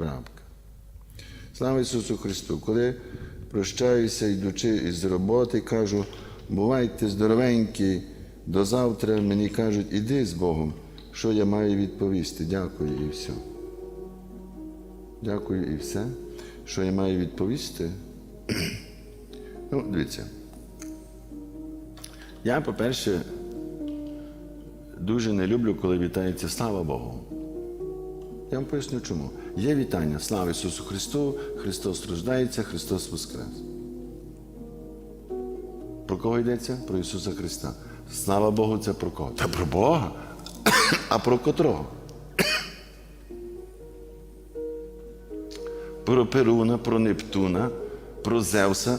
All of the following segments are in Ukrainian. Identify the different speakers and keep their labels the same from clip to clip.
Speaker 1: Крапка. Слава Ісусу Христу! Коли прощаюся, йдучи із роботи, кажу, бувайте здоровенькі, до завтра мені кажуть, іди з Богом. Що я маю відповісти? Дякую і все. Дякую і все. Що я маю відповісти? ну, дивіться. Я, по-перше, дуже не люблю, коли вітається слава Богу. Я вам поясню чому. Є вітання. Слава Ісусу Христу, Христос рождається, Христос Воскрес. Про кого йдеться? Про Ісуса Христа. Слава Богу, це про кого? Та про Бога. А про котрого? Про Перуна, про Нептуна, про Зевса,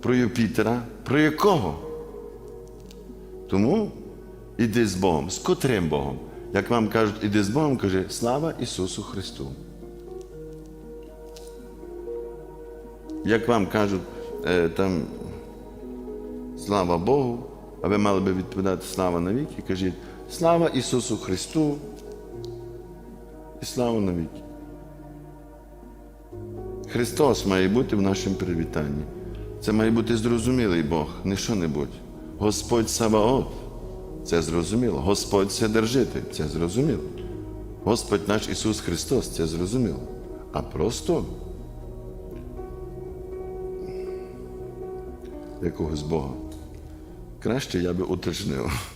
Speaker 1: про Юпітера, про якого? Тому іди з Богом. З котрим Богом? Як вам кажуть, іди з Богом, каже, слава Ісусу Христу. Як вам кажуть, е, там слава Богу, а ви мали би відповідати слава навіки, кажіть, слава Ісусу Христу і слава навіки. Христос має бути в нашому привітанні. Це має бути зрозумілий Бог, не що-небудь. Господь Саваот. Це зрозуміло. Господь Вседержитель, це зрозуміло. Господь наш Ісус Христос, це зрозуміло. А просто якогось Бога. Краще я би уточнив.